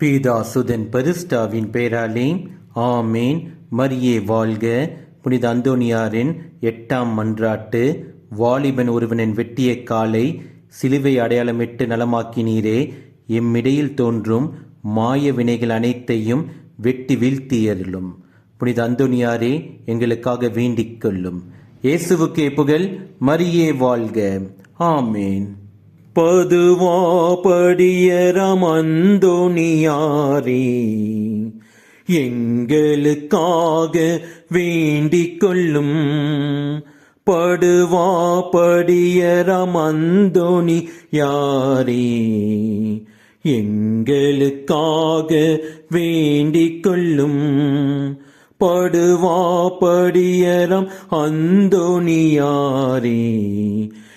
பீதாசுதன் பரிஸ்டாவின் பெயராலே ஆமேன். மரியே வாழ்க. புனித அந்தோனியாரின் எட்டாம் மன்றாட்டு. வாலிபன் ஒருவனின் வெட்டிய காலை சிலுவை அடையாளமிட்டு நலமாக்கினீரே. எம்மிடையில் தோன்றும் மாய வினைகள் அனைத்தையும் வெட்டி வீழ்த்தியருளும் புனித அந்தோனியாரே எங்களுக்காக வேண்டிக் கொள்ளும். இயேசுவுக்கே புகழ். மரியே வாழ்க. ஆமேன். பதுவா படியரம் எங்களுக்காக வேண்டிக் கொள்ளும் படுவா படியரம் யாரே எங்களுக்காக வேண்டிக் கொள்ளும் படுவா படியரம் அந்தோணியாரே